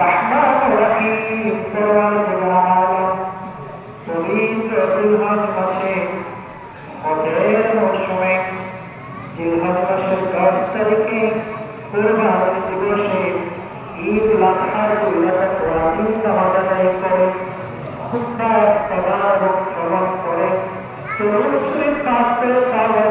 رحمن رحيم পরওয়ারদিগার পবিত্র জিলহজ মাসে হজের মৌসুমে জিলহজ মাসের দশ তারিখে কোরবান দিবসে ঈদ লাখার উল্লাস কোরআন নামাজ আদায় করে খুদ্া সদারক শ্রবণ করে তরুণ শরীফ পাত্রে সাওয়ার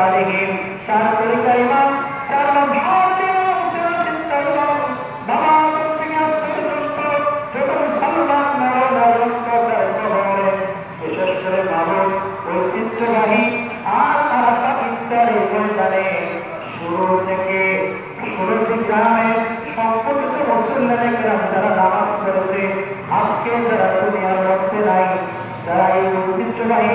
নবীর কৃপায় মাফ করে দিন বিশেষ করে যারা দুনিয়ার মধ্যে নাই যারা এই ঐতিহ্যবাহী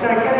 second